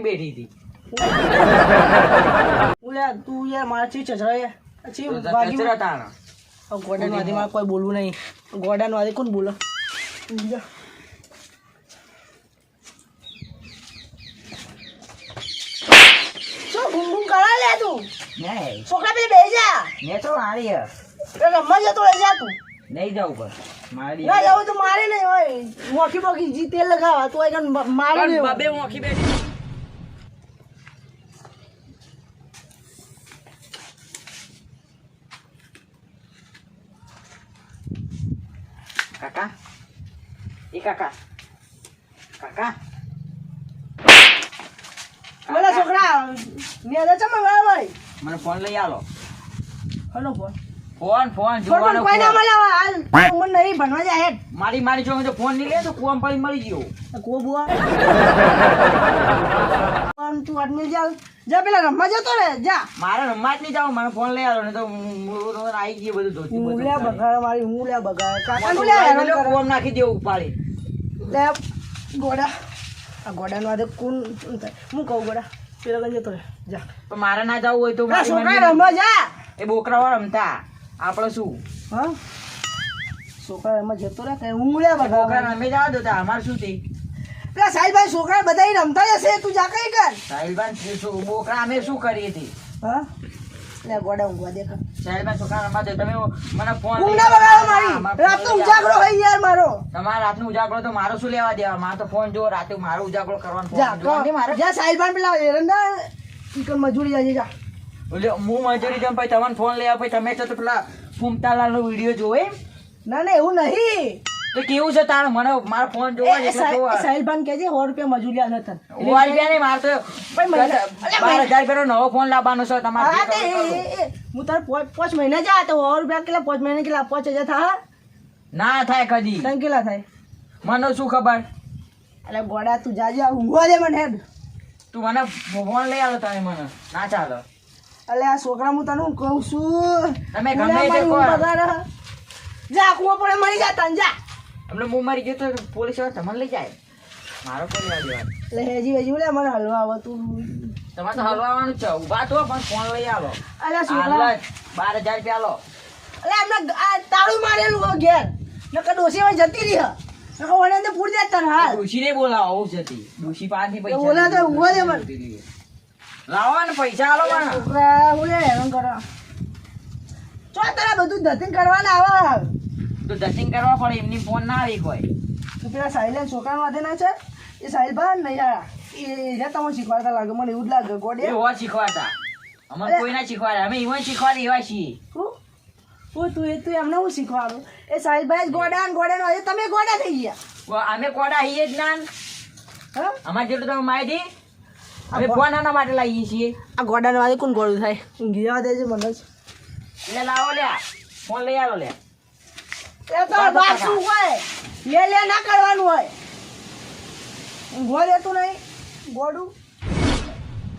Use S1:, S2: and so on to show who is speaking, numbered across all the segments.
S1: મોખી બેઠી હતી.
S2: હું તું યાર મારા ચી ચચરા યાર? ચી
S1: તો તો તાણા.
S2: ગોડાન વાદી માં કોઈ બોલવું નહીં. ગોડાન વાદી કોણ બોલે? છોકરા પેલી બેસી જા.
S1: મેં તો હારી
S2: રમવા જતો રહે જા તું.
S1: નહીં જવું પણ. મારી
S2: ના જવું તો મારે નહીં હોય. મોખી મોખી જી તેલ લગાવા તો મારે નહીં
S1: બબે મોખી બેઠી કાકા એ કાકા કાકા
S2: બોલા છોકરા મેં તો ચમ ભાઈ
S1: મને ફોન લઈ આલો
S2: હલો ફોન
S1: ફોન ફોન જોવાનો
S2: કોઈ ના. મળે હાલ મને નહીં ભણવા જાય હેડ.
S1: મારી મારી જો તો ફોન નહીં લે તો કોમ પડી મળી ગયો.
S2: કો બુઆ ફોન તું આટલી જા જા પેલા રમવા જતો રે જા.
S1: મારે રમવા જ નહીં જાવ મને ફોન લઈ આલો ને તો હું- હું તો આવી ગયો બધું ધોતી
S2: હું લે બગાડ મારી હું લે બગાડ. કાકા નું લે.
S1: કુવામ નાખી દેવું ઉપાડી.
S2: લે ગોડા. આ ગોડાનો આદે કોણ હું કહું ગોડા પેલા જતો રે જા.
S1: મારે ના જવું હોય તો
S2: છોકરા રમવા જા.
S1: એ બોકરાવાળા રમતા. આપણે શું?
S2: હા? છોકરા એમાં જતો રહે કે હું
S1: બધા
S2: છોકરા
S1: રમે જવા દો તો અમારે શું થઈ
S2: પેલા સાહેબભાઈ છોકરા બધા રમતા જશે તું જા કઈ કર.
S1: સાહેબાન શું- બોકરા અમે શું કરીએ હતી
S2: હા? લે ગોડા ઊંઘવા દે કર
S1: છોકરા રમવા દો તમે મને ફોન
S2: ઊંઘ ના બગાડો મારી. રાત તો ઉજાગરો હોય યાર મારો.
S1: તમારે રાતનું ઉજાગરો તો મારો શું લેવા દેવા? મારો તો ફોન જો રાતે મારો ઉજાગરો કરવાનો ફોન
S2: જા
S1: મારે
S2: જા પેલા એરંડા ઈકન મજૂરી જાય જા.
S1: હું મજૂરી જમ પછી તમને ફોન લેવા પછી તમે તો પેલા ફૂમતાલાલ નો વીડિયો જોવો
S2: ના ના એવું નહીં.
S1: તો કેવું છે તારે? મને મારો ફોન જોવો.
S2: સાહેબભાઈ કહેજે સો રૂપિયા મજૂરી આલો તને.
S1: ઓ રૂપિયા નહીં, મારે તો બાર હજાર રૂપિયાનો નવો ફોન લાવવાનો છે તમારે
S2: હા તારે પોચ મહિના જા તો સો રૂપિયા કેટલા પોચ મહિના કેટલા પોચ હજાર થા?
S1: ના થાય કદી.
S2: તને કેટલા થાય?
S1: મને શું ખબર?
S2: એટલે ગોડા તું જાજે ઊંઘવા દે મને
S1: તું મને ફોન લઈ આલો તમે મને. ના ચાલો.
S2: એટલે આ છોકરા હું તને હું કહું છું
S1: તમે
S2: હું
S1: ગમે તે કહો.
S2: જા કુવો પડે મરી જા તને જા
S1: એટલે હું મરી ગયો તો પોલીસવાળા તમને લઈ જાય મારો કોઈ લેવા દેવા.
S2: એટલે હેજી વેજી લે મને હલવા આવે તું
S1: તમારે તો હલવાનું છે ઊભા તો પણ ફોન લઈ
S2: અલ્યા
S1: હાલ
S2: છોકરા
S1: બાર હજાર રૂપિયા લો
S2: એટલે અમને આ તાળું મારેલું હોય ઘેર નકર ડોસી માં જતી રહી હે. નકર ઓને પૂરી દે તને હાલ
S1: ડોશી ને બોલાવો આવું છે તે. ડોશી પાસેથી પૈસા
S2: બોલા તો
S1: નહીં.
S2: દે મને.
S1: લાવો ને પૈસા આલો મને
S2: છોકરા હું હેરાન કરો. ચો તારા બધું ધતિંગ કરવાના આવે.
S1: તો દર્શન કરવા પડે એમની ફોન ના આવી કોઈ.
S2: તું પેલા સાહિલ છોકરા માથે ના છે? એ સાહિલ બા નહીં આ એ એ તમે શીખવાડતા લાગે મને એવું જ લાગે ગોડે.
S1: એ શીખવાડતા. અમને કોઈ ના શીખવાડે અમે ઈવન શીખવાડે એવા છીએ.
S2: હું? તું એ તું એમને હું શીખવાડું? એ સાહિલભાઈ ગોડા ને ગોડા ને તમે ગોડા થઈ ગયા.
S1: અમે ગોડા આવીએ જ ના.
S2: હા?
S1: અમારે જેટલું તમે માહિતી અમે ફોન આના માટે લાવીએ છીએ.
S2: આ ગોડા ને વાળી કોણ ગોળું થાય? ઊંઘી દેજે મને
S1: લે લાવો લે ફોન લઈ આવો લે.
S2: એ તો વાત હોય? લે લે ના કરવાનું હોય. ઊંઘવા લેતું નહીં. ગોડું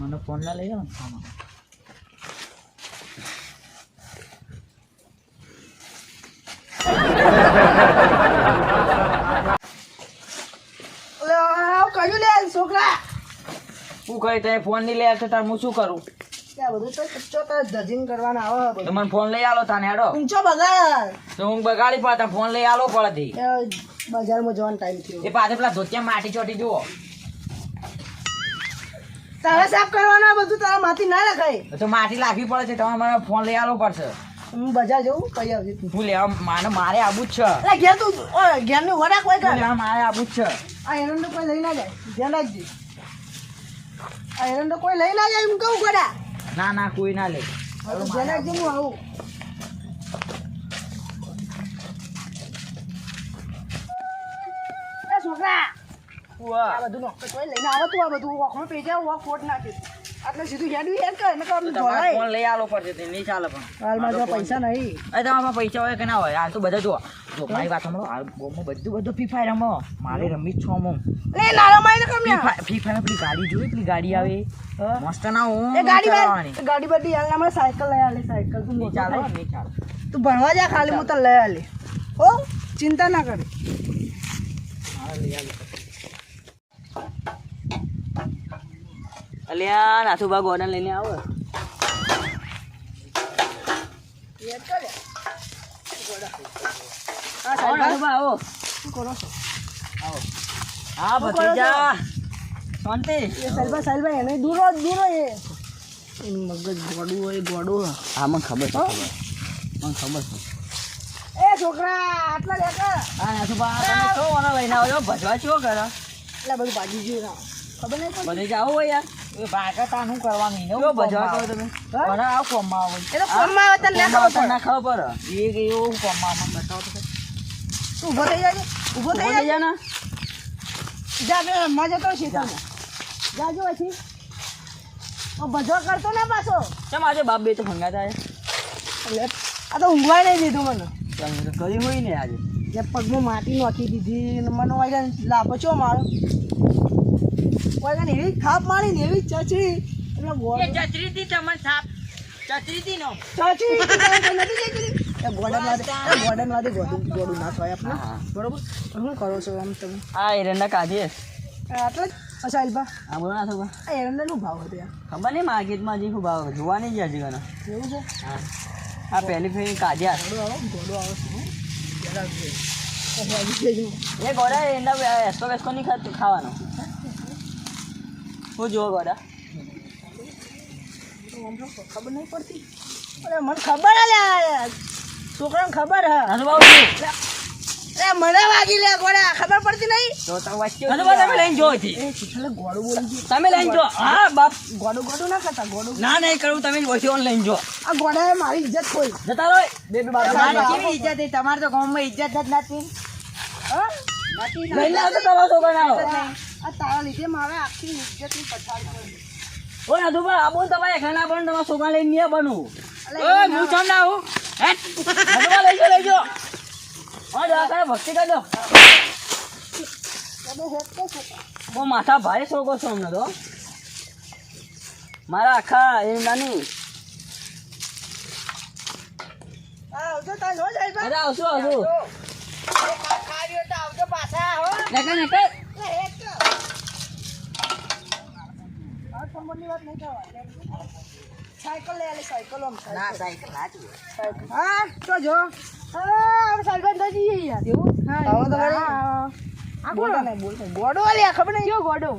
S1: મને ફોન ના લઈ આવો ને ફોન.
S2: ઓલે આવ કયું લે છોકરા.
S1: શું કહી તમે ફોન નહીં લઈ આવતો તાર હું શું કરું?
S2: બધું તો કચ્ચો તારે ધજીન કરવાના આવે
S1: તો ફોન લઈ આલો તાને હેડો.
S2: ઊંચો બગાડ.
S1: તો હું બગાડી પડતા ફોન લઈ આલો પડતી
S2: બજારમાં જવાનો ટાઈમ થયો.
S1: એ પાછળ પેલા ધોતિયા માટી ચોટી જુઓ.
S2: તારે સાફ કરવાના બધું તારા માથી ના લખાય.
S1: તો માટી લાગવી પડે છે તમારે મને ફોન લઈ આવો પડશે.
S2: હું બજાર જવું કઈ આવજે તું.
S1: હું લેવા મારે મારે આવું જ છે.
S2: ઘેર તું ઓય, ઘેરની વડા કોઈ
S1: હું
S2: કર
S1: મારે આવું જ છે.
S2: આ એરંડો કોઈ લઈ ના જાય. ધ્યાન રાખજે. એરંડો કોઈ લઈ ના જાય એમ કહું ગોડા
S1: ના ના કોઈ ના લે.
S2: તો હું આવું. એ છોકરા આ બધું નોકર કોઈ લઈને આવે તું આ બધું વોકમાં પેજા વોક ફોટ નાખી એટલે સીધું હેડવી હેડ કર
S1: તમારે
S2: જોડાય
S1: ફોન લઈ આલો પડશે તે નહીં ચાલે પણ.
S2: હાલમાં જો પૈસા નહીં.
S1: અરે તમારા પૈસા હોય કે ના હોય હાલ તો બધા જો જો મારી વાત સાંભળો આ ગોમો બધું બધું ફ્રી ફાયર રમો. મારે રમી છો હું
S2: લે નાના માઈને
S1: ને
S2: કમ્યા
S1: ફ્રી ફાયર પેલી ગાડી જોઈ પેલી ગાડી આવે. મસ્ત ના હું
S2: એ ગાડી
S1: ચલાવવાની.
S2: ગાડી બધી હાલ અમારે સાયકલ લઈ આલે સાયકલ. તું
S1: ચાલે નહીં ચાલે.
S2: તું ભણવા જા ખાલી હું તને લઈ આલે. હો ચિંતા ના કરે.
S3: અલ્યા નાથુભા ગોડન લઈને આવો
S2: યાદ કરે હા
S3: આવો
S2: શું કરો છો?
S1: હા ભત્રીજા. શાંતિ.
S2: એ સાહેબા સાહેબા એને દૂરો જ દૂરો એ. એનું મગજ ગોડું હોય ગોડું
S3: હા મને ખબર છે ખબર મને ખબર છે.
S2: એ છોકરા આટલા લેકર
S1: હા નાથુભા તમે છો મને લઈને આવો ભજવા છો કરે?
S2: એટલે બધું ભાજી ગયું ના ખબર નહીં
S1: બધે જાઓ હોય યાર એ ભાગા શું કરવાનું? એને
S3: ભજવા કહો તમે?
S1: આવ. કોમમાં આવે.
S2: એ તો ફોનમાં આવે તને ના ખબર
S1: ના ખબર એ કે એવું કોમમાં મને બતાવો તો
S2: ઊભો થઈ જાય ઊભો થઈ જાય
S3: ને
S2: જા બે મજા તો છે તું જાજો પછી. ઓ બધો કરતો ના પાછો.
S3: કેમ આજે બાપ બે તો ફંગાતા છે
S2: એટલે આ તો ઊંઘવા નહીં દીધું મને.
S3: તમે તો કરી હોય ને આજે.
S2: જે પગમાં માટી નાખી દીધી ને મને વાગ્યા લાભો છો મારો? વાગ્યા એવી થાપ મારી ને એવી ચચરી. એટલે ચચરી
S1: હતી તમને થાપ. હતી નો.
S2: ચચરી. નથી ચચરી. એ ગોડું ગોડું ના થાય આપણે. બરોબર? શું કરો છો આમ તમે?
S3: આ એરંડા કાઢીએ.
S2: આટલા જ? અલ્પા
S3: હા બોલો નાથુભા
S2: આ એરંડાનું ભાવ હતો યાર.
S3: ખબર નહીં માર્કેટમાં હજી ખૂબ આવે જોવા નહીં ગયા હજી ઘણા.
S2: એવું છે?
S3: હા. આ પહેલી ફેરી કાઢ્યા.
S2: ગોડો આવો ગોડો આવો. ગઈ.
S3: એ ગોડા એરંડા એસકો વેસ્કો નહીં ખાવાનો. હું જુઓ ગોડા?
S2: ખબર નહીં પડતી. અરે મને ખબર આલ્યા લ્યા. છોકરાને ખબર હે.
S3: નાથુભા
S2: એ મને વાગી લે ગોળા. ખબર પડતી નહીં
S1: તો તો
S3: તમે લઈને જો
S2: ગોળું બોલી
S3: તમે લઈને જો. હા બાપ
S2: ગોડું ગોડું ના કરતા ગોડું
S3: ના નહીં કરું તમે લઈને જો.
S2: આ ગોડાએ મારી ઇજ્જત કોઈ.
S3: જતા રહો. બે બે બાપ
S1: કેવી ઇજ્જત છે? તમારે તો ગામમાં ઇજ્જત જ નથી.
S2: હા?
S3: લઈને આવતો તમારો છોકરો ના
S2: આ તારા લીધે મારે આખી ઇજ્જતની પછાડ પડી.
S3: ઓય નાથુભા આ બોલ તમારે ઘણા પણ તમારા છોકરા લઈને નહીં બનવું.
S1: ઓય હું ચમ ના આવું?
S3: લઈ જો લઈ જો ભક્તિ કરજો. બહુ માથા ભારે છોકરો છો અમને તો મારા આખા એ નાની
S2: હા, આવજો તાર નો જાય બા.
S3: અરે આવશું આવશું. નકર નકર
S2: વાત નહીં. સાયકલ લઈ આલે, સાયકલ આમ,
S1: ના સાયકલ ના જુએ.
S2: સાયકલ. હા, તો જો. હા, સાયકલ તો જઈએ યાર. હા, આવો તો વળી. આ બોલતા નહીં, બોલતા ગોડો લ્યા, ખબર નહીં. ગોડો.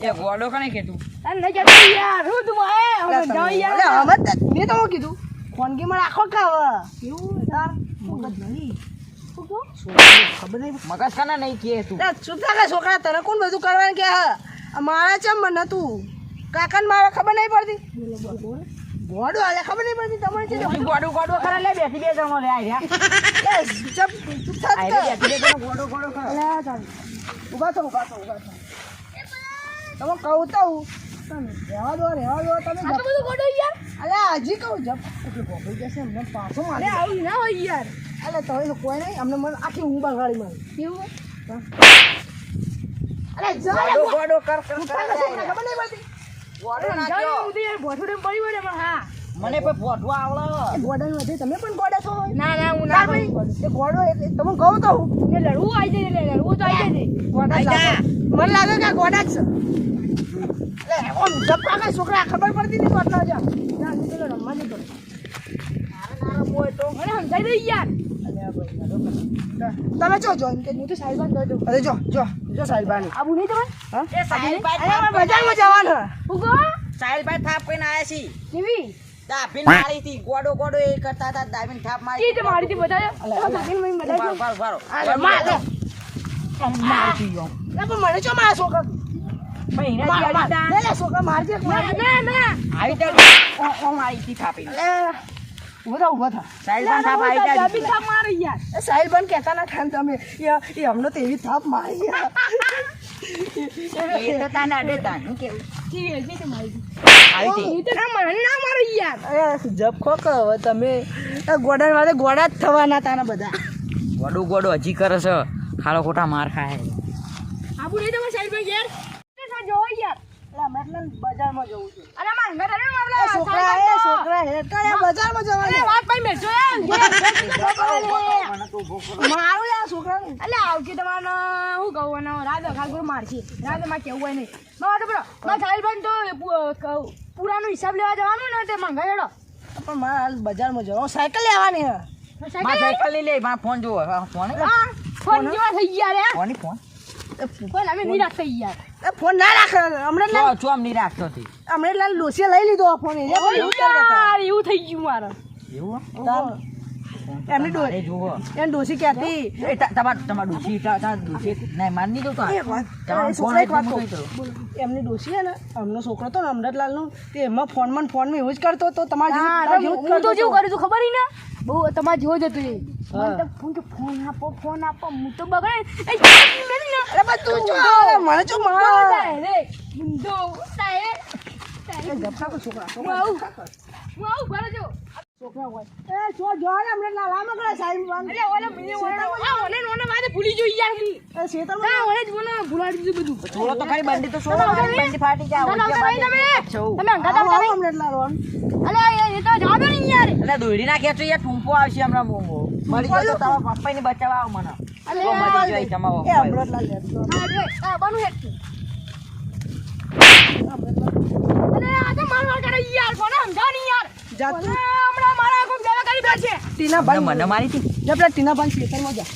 S1: એ ગોડો કને કીધું
S2: અરે નહીં જતો યાર, હું તું આય, હવે જાઓ યાર. અરે હવે મેં તો હું કીધું ખોનગીમાં રાખો કે હવે? કેવું તાર? મગજ નહીં. ખબર નહીં
S1: મગજ કને નહીં કે તું
S2: કે છોકરા તને કોણ બધું કરવાનું કે મારા ચમ મને તું કાકાને મારા ખબર નહીં પડતી ગોડો હાલે ખબર નહીં પડતી તમારે છે
S1: ગોડો ગોડું કરે લે બેસી બે જણો લે આયા એ
S2: ચપ ચપ થા
S1: આયા બેસી બે ગોડો ગોડો કરે
S2: લે આ ચાલ. ઊભા થો ઊભા થો ઊભા થો. તમે કહું તો હું. તમે રહેવા દો રહેવા દો તમે આટલું બધું ગોડો યાર. અલે હજી કહું જપ એટલે ગોડો જશે એમને પાછો મારી આવું ના હોય યાર. અલે તો એ કોઈ નહીં અમને મને આખી ઊંઘ બગાડી મારી. કેવું અરે જા
S1: ગોડો કર કર કર
S2: ખબર નહીં પડતી.
S1: મને પણ ફોટવા આવડે.
S2: ગોડા તમે પણ ગોડા છો? ના ના હું ના એ ગોડો એટલે તમે કહું તો હું. લડવું આવી જાય એટલે લડવું તો આવી જાય. ગોડા. મને લાગે કે ગોડા જ છે. ઓમ જપ્પા કે છોકરા ખબર પડતી નહીં પડતા જા ના રમવા નહીં તો. મને સમજાઈ દઈ યાર. તમે જો જો એમ કે હું તો સાહેબાન અરે જો જો જો સાહેબાન આબુ નહીં તમારે? હા?
S1: એ સાહેલભાઈ
S2: અરે બજારમાં જવાનું કહો
S1: સાહેલભાઈ થાપ કઈને આયા છી.
S2: કેવી?
S1: દાબીન મારી હતી ગોડો ગોડો એ કરતા હતા દાબીન થાપ મારી
S2: કી મારી થી બતાવ્યો
S1: ઉભારો, ઉભારો, ઉભારો.
S2: અરે માર. લે
S1: મારથી યો
S2: ના પણ મને ચો મારા છોકરા?
S1: મહિના
S2: માર, માર. લે લે છોકરા મારજે. ના ના
S1: આવી તો ઓ- ઓ આવી હતી થાપી
S2: લે. ઊભો થા. ઊભો થા
S1: સાહેલભાઈ થાપ આવી જાય
S2: એ સાહિલ બન કહેતા ના ખાન તમે એ એ હમણાં તો એવી થાપ મારી યાર.
S1: એ તો તાને અડે તાન. હું કેવું? આવી હતી.
S2: અરે જબ ખો કે હવે તમે ગોડા વાળે ગોડા જ થવાના તાના બધા.
S1: ગોડો ગોડો હજી કરે છે. ખાલો ખોટા માર ખાય.
S2: એટલે અમે એટલે બજારમાં જવું છે. છોકરા એ છોકરા એ બજારમાં જવાનું
S1: મને તો ઊભો
S2: મારું યાર છોકરાનું.
S4: એટલે આવશે તમારે શું કહું અને રાધો ખાલી મારશે. રાધો માં કેવું હોય નહીં. તો પેલો મારા સાહેબ તો પુરાનો હિસાબ લેવા જવાનું ને તે હેડો.
S2: પણ મારે હાલ બજારમાં જવાનું સાયકલ લેવાની હે.
S1: સાયકલ લઈ લે મારા ફોન જોવો. ફોન
S4: ફોન જોવા થઈ ગયા રે.
S1: Phone phone?
S4: ફોન અમે નિરાશ થઈ યાર
S2: એ ફોન ના રાખે. હમણાં
S1: આમ નહીં રાખતો
S2: હમણાં લાલ ડોસીએ લઈ લીધો આ ફોન. એ
S4: યાર એવું થઈ ગયું મારે.
S1: એવું
S2: એમની ડો-
S1: મારે
S2: ડોસી કહેતી
S1: તમાર તમાર ડૂસી નહીં નહીં
S2: છોકરા એક વાત કહું. એમની ડોસી છે ને અમનો છોકરો તો ને અમરતલાલનો તે એમાં ફોનમાં ફોનમાં એવું જ કરતો તો તમારે જેવું-
S4: તો
S2: જેવું.
S4: કર્યું ખબર ને? બહુ તમારે જેવો જ હતું એ. ફોન કે ફોન આપો ફોન આપો. હું તો બગડે.
S2: અરે બા તું જો મને જો માર.
S4: રે. મુંડો તારે
S2: એ છોકરા
S4: હું આવું હું આવું જો.
S2: છોકરા હોય. એ જો જો ને અમરતલાલ આમ કરે વાન.
S4: એટલે ઓલે મને ઓલે ઓલે ને ઓલે ભૂલી જોઈ યાર હું
S2: એ શેતર
S4: ના ઓલે જ મને ભૂલાડી દીધું બધું.
S1: છોડો તો બંડી છોડો. બંડી ફાટી જાય.
S4: તમે તમે? અંગાત અલે એ- યાર.
S1: આવશે હમણાં મોમો મળી ગયો તો તમારા પપ્પાને બચાવવા આવો મને.
S4: અલે
S1: મરી જાય તમારો
S2: એ
S1: પપ્પા.
S2: અમરતલાલ
S4: હા બનુ હેડ અલે આ તો માર માર કરે યાર કોને સમજાવ નહીં યાર
S2: જા તું ટીના ભાઈ.
S1: મને મારી હતી
S2: પેલા ટીના ભાઈ જા.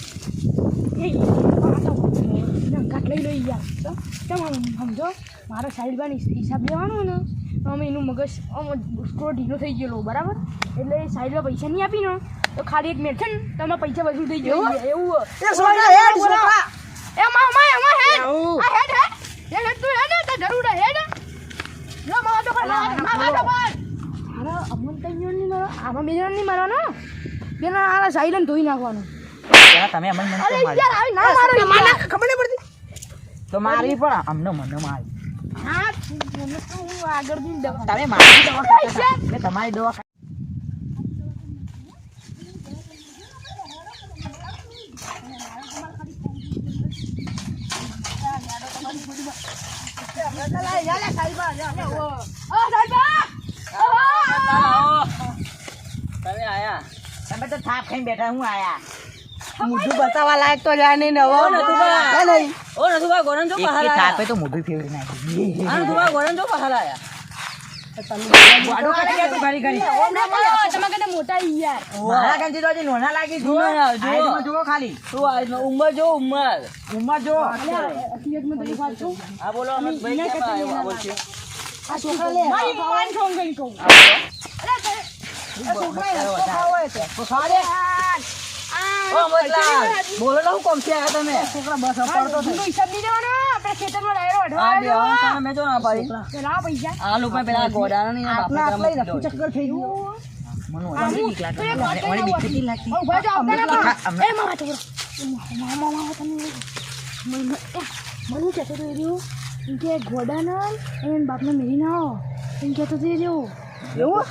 S4: લઈ યાર. તો સમજો? મારો સાઈડ બાન હિસાબ લેવાનો ને અમે એનું મગજ આમ ઢીલો થઈ ગયેલો બરાબર? એટલે સાઈડમાં પૈસા નહીં આપી ને તો ખાલી એક મિનિટ છે ને તમે પૈસા વસૂલ થઈ ગયો એવું?
S2: એ છોકરા હેડ છોકરા
S4: એ માં માં માં હેડ. આ હેડ હેડ હેડ હેડ તું હેડ તો જરૂર હે હેડ. લો માં તો કરમાં તો અરે અમન નહીં મારો આમાં નહીં પેલા આ સાઈલન ધોઈ નાખવાનું.
S1: તમે અમને મને
S4: અરે યાર આવી ના મારો
S2: મને ખબર નહીં પડતી.
S1: તો મારી પણ અમને મને મારી.
S4: હા તો હું આગળ જઈને દવા
S1: તમે મારી દવા ખાતા મેં તમારી દવા તમે આયા. તમે તો થાપ ખાઈને બેઠા હું આયા?
S2: મોઢું બતાવવા લાયક તો જાય નહીં ને હવે
S1: નથુભા.
S2: નહીં
S3: ઓ નથુભા ગોરન જો પહાડ આયા.
S1: થાપે તો મોઢું ફેરવી નાખ્યું
S3: આ નથુભા ગોરન જો પહાડ આયા. ઉંમર જો ઉંમર.
S1: ઉંમર
S4: છું
S3: આ બોલો અમે આ
S2: છોકરા લે.
S4: મારી માન સોંગ ગઈ કહું
S3: બોલો કોમ છે તમે
S2: છોકરા બસ પડતો
S4: નો હિસાબ નહીં આપણે ખેતરમાં રહેરો અઢવા
S3: મેં જો ના પાડી
S4: પેલા પૈસા
S3: આ લોકો પેલા ગોડાના ની
S2: આપના
S3: બાપના
S2: ચક્કર થઈ ગયો
S1: મને ઓલી બીક લાગે. મને- મને બીક નથી લાગતી.
S4: ઊભા જાઓ આપતા ના
S1: હા, અમને-
S4: એ મામા છોકરો મામા મામા તમે મને મને કહેતો તો રહ્યો કે ગોડાના એને બાપને મેરી ના આવો કહેતો તો રહ્યો
S2: એવું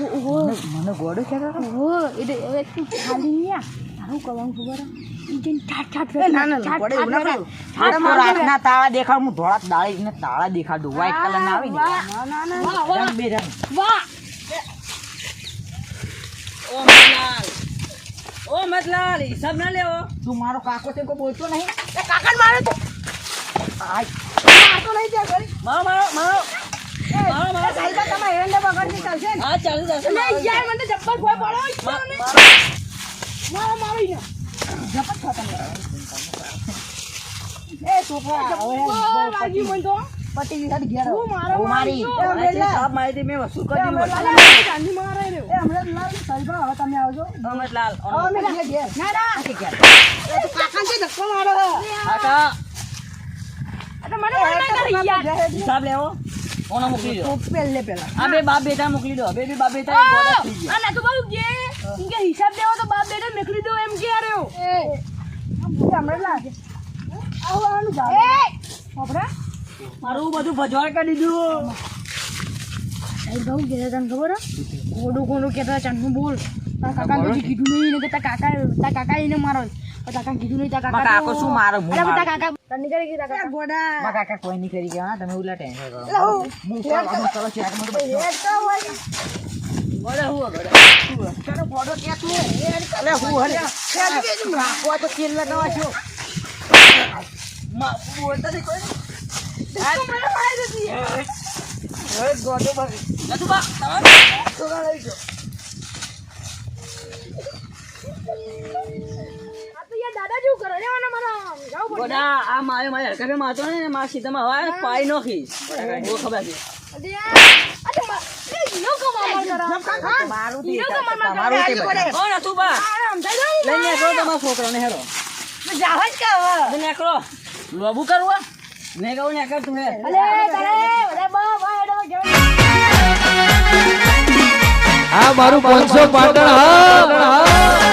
S1: મને- ગોડો કહેતો હતો.
S4: ઓહો એટલે હવે તું ખાલી નહીં આ તારું કરવાનું ખબર હે?
S1: હું
S3: હિસાબ ના લેવો
S1: તું મારો કાકો છે બોલતો નહીં
S2: એ કાકાને મારે તો.
S3: મારો મારો
S2: તમે આવજો
S3: ઓ મતલાલ
S2: હવે અમે ઘેર ઘેર
S4: ના ના
S2: એ તો કાકાને જે ધક્કો મારો હે.
S3: કાકા
S4: આ તો મને માર ના કરી
S3: હિસાબ લેવો ઓનો મોકલી દો?
S2: તો પહેલે પહેલા.
S3: આ બે બાપ બેટા મોકલી દો. બે બે બાપ બેટા
S4: ઓ,
S3: એક ગોળા થઈ ગયા.
S4: આ નાતું બાબુ કે. એમ કે હિસાબ દેવો તો બાપ બેટા મેકલી દો એમ કે રહ્યો.
S2: એ. હમણાં લાગે. આવો આનું જાવ
S4: એ! બાપરા
S3: મારું બધું ભજવાડ કરી દીધું.
S4: સાહેબ બહુ કે તને ખબર હે? કોડું કોડું કેતા ચાંદનું બોલ. તારા કાકા કદી કીધું નહીં ને તારા કાકા તારા કાકા એને મારો. તારા કાકા કીધું નહીં તારા કાકા
S1: કાકો શું મારે?
S4: તારા કાકા તને નીકળી ગઈ કાકા
S2: ગોડા?
S1: મારા કાકા કોઈ નહીં ગયા હા, તમે ઉલા ટેન્શન કરો.
S2: હું? તો હોય
S1: ગોડો તું? અલે, આ તો તેલ લગાવવા છો. માં બોલતા નહીં કોઈ.
S4: ધક્કો મને મારી દીધી.
S1: લઈ
S4: દાદા જેવું કરે. રે મને મારા જાવ પડે
S3: આ મારે મારે હરકતે મારતો ને મારા સીધામાં હવે પાઈ નાખીશ બહુ ખબર છે.
S4: એ હીરો.
S2: જાવ જ કે
S3: નીકળો. લોબુ કરવા મેં કહું નીકળ તું હે.
S5: મારું પાંચસો પાટણ હા.